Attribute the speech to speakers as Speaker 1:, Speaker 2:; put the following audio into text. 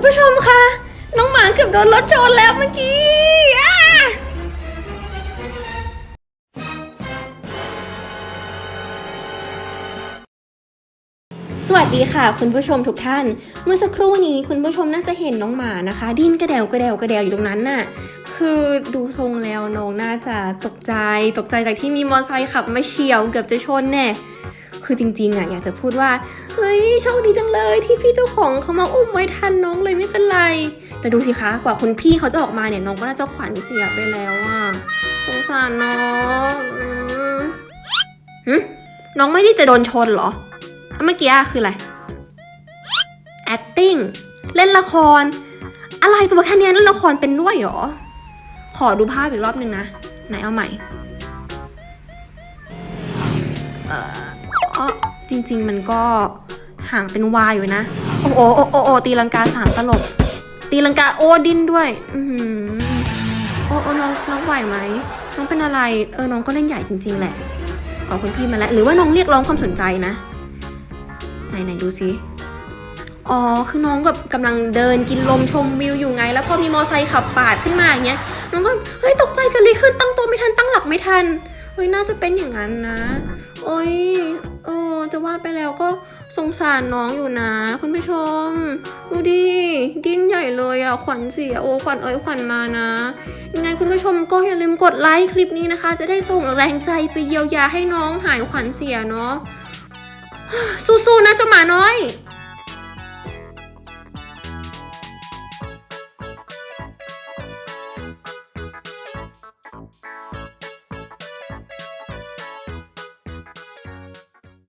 Speaker 1: คุณผู้ชมคะน้องหมาเกือบโดนรถชนแล้วเมื่อกี้อ้าสวัสดีค่ะ คุณผู้ชมทุกท่าน เมื่อสักครู่นี้คุณผู้ชมน่าจะเห็นน้องหมานะคะ ดิ้นกระเดวกระเดวกระเดวอยู่ตรงนั้นน่ะ คือดูทรงแล้วน้องน่าจะตกใจ ตกใจจากที่มีมอเตอร์ไซค์ขับมาเฉียวเกือบจะชนแน่ คือจริงๆอะอยากจะพูดว่า เฮ้ยโชคดีจังเลยที่พี่เจ้าของเขามาอุ้มไว้ทันน้องเลยไม่เป็นไร แต่ดูสิคะกว่าคุณพี่เขาจะออกมาเนี่ยน้องก็น่าจะขวัญเสียไปแล้วอะสงสารน้องอืมหึน้องไม่ได้จะโดนชนเหรอเมื่อกี้คืออะไร acting เล่นละคร อะไรตัวแค่เนี้เล่นละครเป็นด้วยเหรอ ขอดูภาพอีกรอบหนึ่งนะ ไหนเอาใหม่เอ่ ออจริง ๆ มันก็ห่างเป็นวายอยู่นะ โอ้โหโอ้โอ้โอ้ตีลังกาสามตลบ ตีลังกาโอ้ดิ้นด้วย อือหือโอ้โอ้น้องน้องไหวไหมน้องเป็นอะไร เออ น้องก็เล่นใหญ่จริง ๆ แหละขอคุณพี่มาแล้ว หรือว่าน้องเรียกร้องความสนใจนะ ไหนไหนดูซิอ๋อ คือน้องแบบกำลังเดินกินลมชมวิวอยู่ไง แล้วพอมีมอไซค์ขับปาดขึ้นมาอย่างเงี้ย น้องก็ เฮ้ย ตกใจกันเลยขึ้นตั้งตัวไม่ทัน ตั้งหลักไม่ทัน ฮ้ยน่าจะเป็นอย่างนั้นนะ โอ้ยเออจะว่าไปแล้วก็สงสารน้องอยู่นะ คุณผู้ชม ดูดิดิ้นใหญ่เลยอะขวัญเสียโอ้ขวัญเอ้ยขวัญมานะยังไงคุณผู้ชมก็อย่าลืมกดไลค์คลิปนี้นะคะ จะได้ส่งแรงใจไปเยียวยาให้น้องหายขวัญเสียเนาะสู้ๆนะเจ้าหมาน้อย